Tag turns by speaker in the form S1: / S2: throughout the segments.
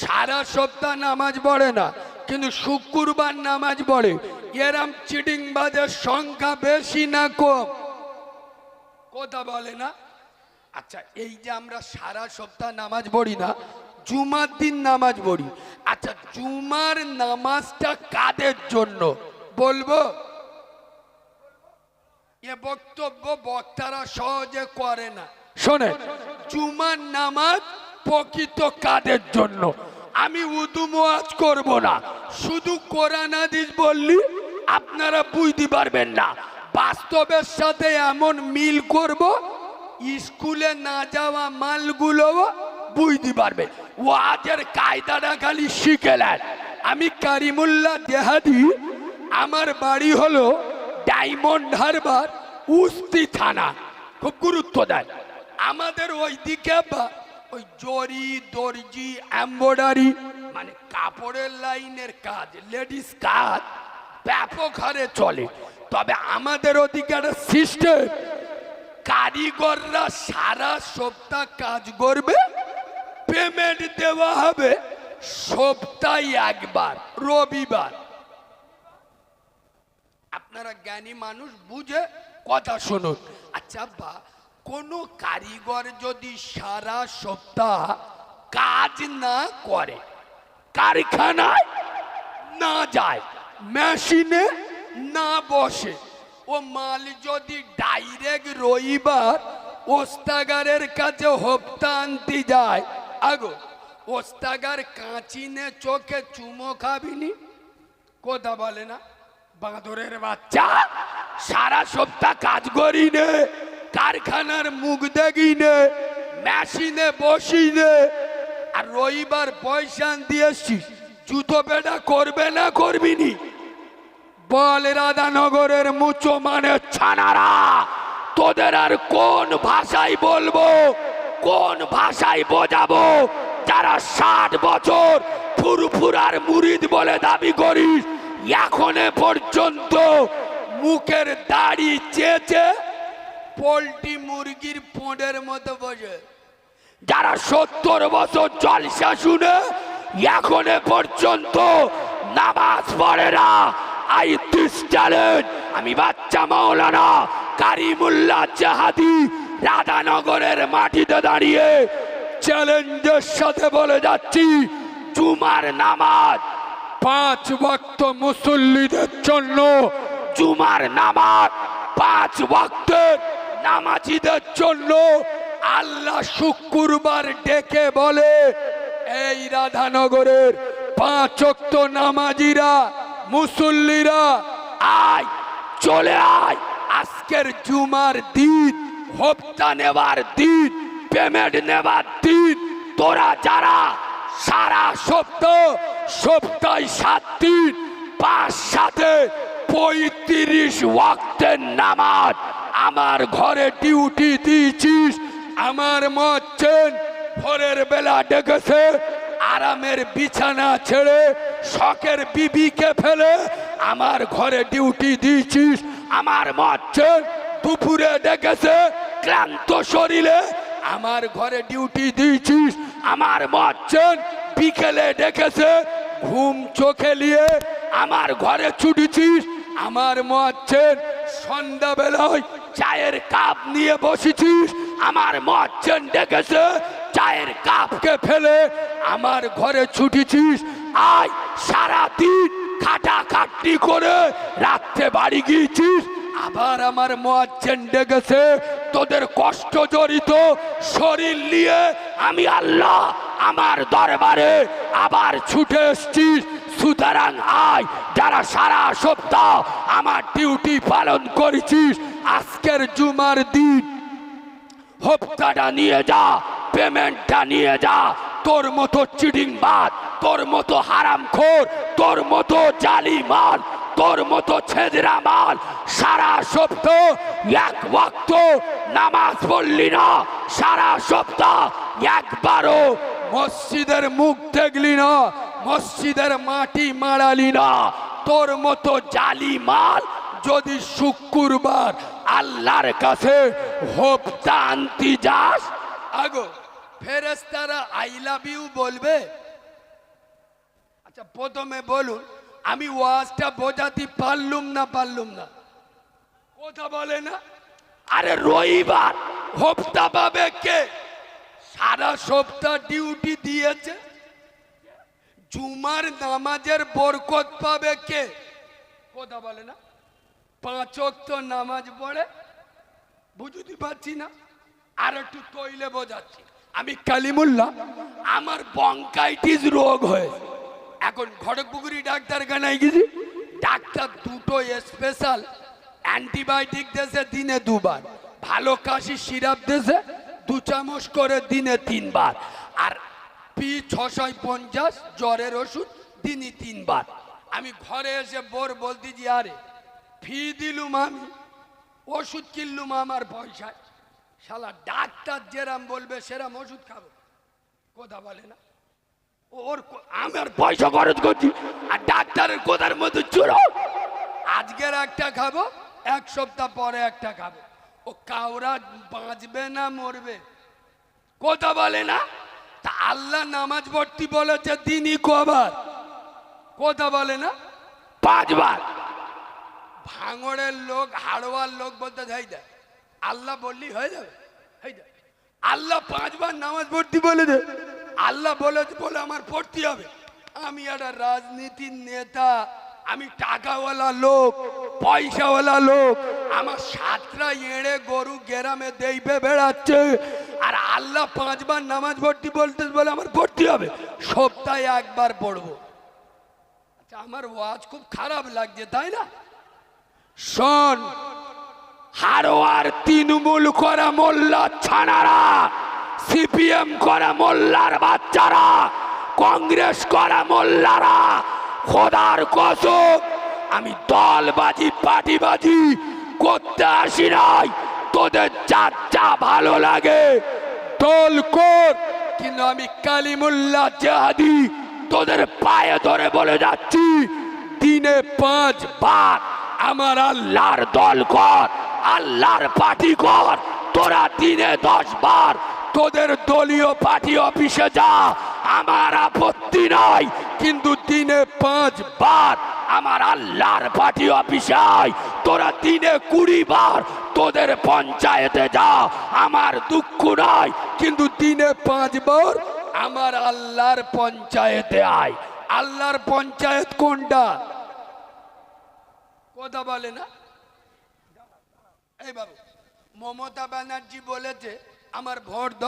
S1: সারা সপ্তাহ নামাজ পড়ে না, কিন্তু শুক্রবার নামাজ পড়ে। এরম চিটিং বাজের সংখ্যা বেশি না কম। কথা বলে না? আচ্ছা এই যে আমরা সারা সপ্তাহ নামাজ পড়ি না, জুমার দিন নামাজ পড়ি। আচ্ছা জুমার নামাজটা কাদের জন্য? বলব? এ বক্তব্য বক্তারা সহজে করে না। শোনে জুমার নামাজ প্রকৃত কাদের জন্য? আমি উদু মোয়াজ করব না। শুধু কোরআন, হাদিস বললি, আপনারা বুঝতে পারবেন না। বাস্তবের সাথে এমন মিল করব, স্কুলে না যাওয়া মালগুলো বুঝতে পারবে। ও আজের কায়দাটা খালি শিখে নেন। আমি কারিমুল্লাহ দেহাদি, আমার বাড়ি হলো ডায়মন্ড হারবার, উস্তি থানা। খুব গুরুত্ব দেয় আমাদের ওই দিকে ওই জরি, দর্জি এম্বয়ডারি মানে কাপড়ের লাইনের কাজ, লেডিস কাজ ব্যাপক হারে চলে। তবে আমাদের ওদিকে সিস্টেম, কারিগররা সারা সপ্তাহ কাজ করবে, পেমেন্ট দেওয়া হবে সপ্তাহে একবার, রবিবার। আপনারা জ্ঞানী মানুষ, বুঝে কথা শুনুন। আচ্ছা বা কোনো কারিগর যদি সারা সপ্তাহ কাজ না করে, কারখানায় না যায়, মেশিনে না বসে, ও মাল যদি ডাইরেক্ট রবিবার ওস্তাগারের কাছে হপ্তা আনতে যায়, আগো, ওস্তাগার কাঁচিনে চোখে চুমো খাবিনি? কথা বলে না? বাঁদরের বাচ্চা, সারা সপ্তাহ কাজ করি নে কারখানার মুখ দেখি নে মেশিনে বসি নে আর রবিবার পয়সা দিয়ে এসছিস জুতো পেটা করবে না করবি করবিনি। বল রাধানগরের মুচো মানে ছানারা, তোদের আর কোন ভাষায় বলব, কোন ভাষায় বোঝাবো? যারা ষাট বছর ফুরফুরার মুরিদ বলে দাবি করিস, এখনে পর্যন্ত মুখের দাড়ি চেয়েছে পোলট্রি মুরগির পোঁডের মতো বসে। যারা সত্তর বছর জলসা শুনে এখনে পর্যন্ত নামাজ পড়ে না। আই দিস চ্যালেঞ্জ আমি বাচ্চা মাওলানা কারিমুল্লাহ জাহাদি রাধানগরের মাটিতে দাঁড়িয়ে চ্যালেঞ্জের সাথে বলে যাচ্ছি, জুমার নামাজ পাঁচ ভক্ত মুসল্লিদের জন্য, জুমার নামাজ পাঁচ ভক্তের নামাজিদের জন্য আল্লাহ শুক্রবার ডেকে বলে, এই রাধানগরের পাঁচক্ত নামাজিরা, মুসল্লিরা, আয়, চলে আয়। আজকের জুমার দিন, হপ্তা নেবার দিন, পেমেন্ট নেবার দিন। তোরা যারা সারা সপ্তাহ, সপ্তাহে সাত দিন, পাঁচ সাথে পঁয়ত্রিশ ওয়াক্তের নামাজ আমার ঘরে ডিউটি দিয়েছিস, আমার মচ্ছেন ভোরের বেলা ডেকেছে, আরামের বিছানা ছেড়ে শখের বিবিকে ফেলে আমার ঘরে ডিউটি দিয়েছিস, আমার মচ্ছেন দুপুরে ডেকেছে, ক্লান্ত শরীরে আমার ঘরে ডিউটি দিয়েছিস, আমার মচ্ছেন বিকেলে ডেকেছে, ঘুম চোখে নিয়ে আমার ঘরে ছুটেছিস, আমার মচ্ছেন সন্ধ্যাবেলায় চায়ের কাপ নিয়ে বসেছিস? আমার মচ্ছেন ডেকেছে, চায়ের কাপকে ফেলে আমার ঘরে ছুটেছিস। আয় সারা দিন খাটা খাটনি করে রাত্রে বাড়ি গিয়েছিস। আবার আমার মোয়াজ্জেন ডেকেছে, তোদের কষ্ট জড়িত শরীর নিয়ে আমি আল্লাহ আমার দরবারে আবার ছুটে এসছিস। সুতরাং আয়, যারা সারা সপ্তাহ আমার ডিউটি পালন করেছিস, আজকের জুমার দিন হপ্তাটা নিয়ে যা পেমেন্টটা নিয়ে যা, তোর মতো চিডিং বাদ তোর মতো হারাম খোর তোর মতো জালি মাল তোর মতো ছেদরা মাল সারা সপ্তাহ এক ওয়াক্ত নামাজ পড়লি না, সারা সপ্তাহ একবারও মসজিদের মুখ দেখলি না মসজিদের মাটি মারালি না, তোর মতো জালি মাল যদি শুক্রবার আল্লাহর কাছে হোপটা আনতি যাস। আগো ফেরেস্তারা আই লাভ ইউ বলবে? আচ্ছা প্রথমে বলুন, আমি ওয়াজটা বোঝাতে পারলুম না পারলুম না? কথা বলে না? আরে রবিবার হপ্তা পাবে কে? সারা সপ্তাহ ডিউটি দিয়েছে। জুমার নামাজের বরকত পাবে কে? কথা বলে না। পাঁচ ওয়াক্ত নামাজ পড়ে, বুঝতে পারছি না। আর একটু তৈলে বোঝাচ্ছি। আমি কালিমুল্লাহ, আমার বঙ্কাইটিস রোগ হয়েছে এখন ঘটকপুকুরি ডাক্তারখানায় গেছি। ডাক্তার দুটো স্পেশাল অ্যান্টিবায়োটিক দেশে দিনে দুবার। ভালো কাশি, সিরাপ দেশে দু চামচ করে দিনে তিনবার। আর পি ছশো পঞ্চাশ জ্বরের ওষুধ দিনই তিনবার। আমি ঘরে এসে বোর বলতেছি আরে, ফি দিলুম আমি, ওষুধ কিনলুম আমার পয়সায়। শালা ডাক্তার যেরাম বলবে, সেরাম ওষুধ খাব। কথা বলে না। ওর আমার পয়সা খরচ করছি, আর ডাক্তারের কোথার মতো চুরো। আজকের একটা খাব, এক সপ্তাহ পরে একটা খাব। ও কাউরা বাঁচবে না, মরবে। কথা বলে না? আল্লাহ নামাজ পড়তে বলেছে দিনই কবার। কথা বলে না? পাঁচবার। ভাঙড়ের লোক হাড়োয়ার লোক বলতে যাই দেয় আল্লাহ বললি হয়ে যাবে আল্লাহ পাঁচবার নামাজ পড়তে বলে দে। আল্লাহ বলে বলে আমার পড়তে হবে। আমি একটা রাজনীতির নেতা আমি টাকাওয়ালা লোক পয়সাওয়ালা লোক আমার সাতটা এড়ে গরু গ্রামে দেইবে বেড়াচ্ছে। আর আল্লাহ পাঁচবার নামাজ ভর্তি বলতে বলে আমার ভর্তি হবে। সপ্তাহে একবার পড়ব। আচ্ছা আমার ওয়াজ খুব খারাপ লাগছে, তাই না? শোন, হারোয়ার তৃণমূল করা মোল্লা ছানারা, সিপিএম করা মোল্লার বাচ্চারা, কংগ্রেস করা মোল্লারা, খোদার কসম, আমি দলবাজি, পার্টিবাজি করতে আসি নাই। তোদের যা যা ভালো লাগে। দল কিন্তু আমি কালিমুল্লা জাহাদি, তোদের পায়ে ধরে বলে যাচ্ছি, দিনে পাঁচ বার আমার আল্লাহর দল কর, আল্লাহর পার্টি কর, তোরা দিনে দশ বার তোদের দলীয় পার্টি অফিসে যা, আমার আপত্তি নাই, কিন্তু দিনে পাঁচ বার আমার আল্লাহর পার্টি অফিসে তোরা দিনে কুড়ি বার তোদের পঞ্চায়েতে যা, আমার দুঃখ নাই কিন্তু দিনে পাঁচবার আমার আল্লাহর পঞ্চায়েতে আয়। আল্লাহর পঞ্চায়েত কোনটা? কথা বলে না? এই বাবু, মমতা ব্যানার্জি বলেছে, আমার ভোট দ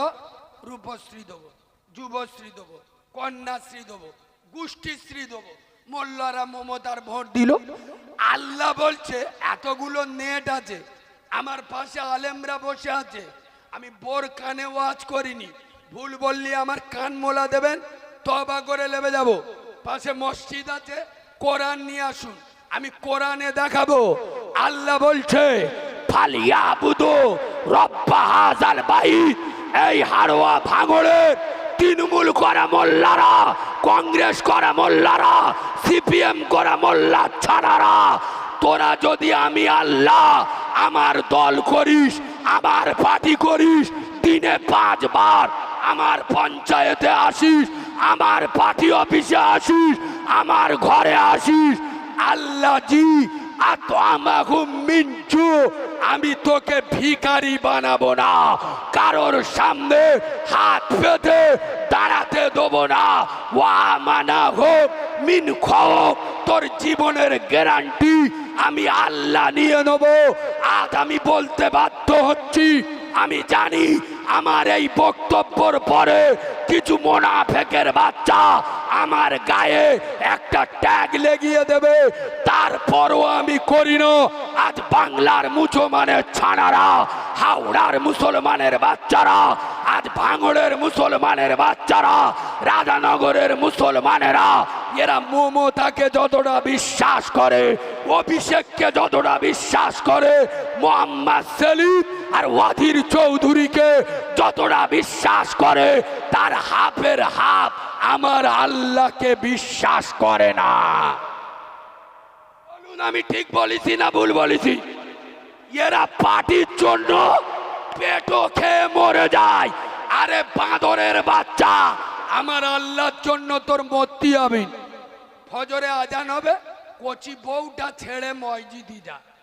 S1: রূপশ্রী দেবো, যুবশ্রী দেবো, কন্যাশ্রী দেবো, গোষ্ঠীশ্রী দেবো। মোল্লারা মমতার ভোট দিল। আল্লাহ বলছে, এতগুলো নেট আছে আমার পাশে আলেমরা বসে আছে। আমি বোর কানে ওয়াজ করিনি। ভুল বললি, আমার কান মোলা দেবেন তবা করে লেবে যাব। পাশে মসজিদ আছে, কোরআন নিয়ে আসুন। আমি কোরআনে দেখাবো। আল্লাহ বলছে ফালিয়া বুধো রব্বা হাজাল বাইত। এই হাড়োয়া ভাঙড়ের তৃণমূল করা মোল্লারা, কংগ্রেস করা মোল্লারা, সিপিএম করা মোল্লা ছাড়ারা, তোরা যদি আমি আল্লাহ আমার দল করিস, আমার পার্টি করিস, দিনে পাঁচবার আমার পঞ্চায়েতে আসিস, আমার পার্টি অফিসে আসিস, আমার ঘরে আসিস। আল্লাহ জি, আত আমাহু মিনচু, আমি তোকে ভিকারি বানাবো না, কারোর সামনে হাত পেতে দাঁড়াতে দেবো না। ওয়া মানা হোক মিন খোক তোর জীবনের গ্যারান্টি আমি আল্লাহ নিয়ে নেব। আজ আমি বলতে বাধ্য হচ্ছি, আমি জানি আমার এই বক্তব্যর পরে কিছু মোনাফেকের বাচ্চা আমার গায়ে একটা ট্যাগ লেগিয়ে দেবে। তারপরও আমি করি না। আজ বাংলার মুসলমানের ছানারা, হাওড়ার মুসলমানের বাচ্চারা, আজ ভাঙড়ের মুসলমানের বাচ্চারা, রাজানগরের মুসলমানেরা, এরা মমতাকে যতটা বিশ্বাস করে অভিষেককে যতটা বিশ্বাস করে, মোহাম্মদ সেলিম আর ওয়াদির চৌধুরীকে যতটা বিশ্বাস করে, তার হাফের হাফ আমার আল্লাহকে বিশ্বাস করে না। বলুন, আমি ঠিক বলেছি না ভুল বলেছি? এরা পার্টির জন্য পেটো খেয়ে মরে যায়। আরে বাঁদরের বাচ্চা, আমার আল্লাহর জন্য তোর মরতে হবে। ফজরে আজান হবে? কচি বউটা ছেড়ে ময়জি যা।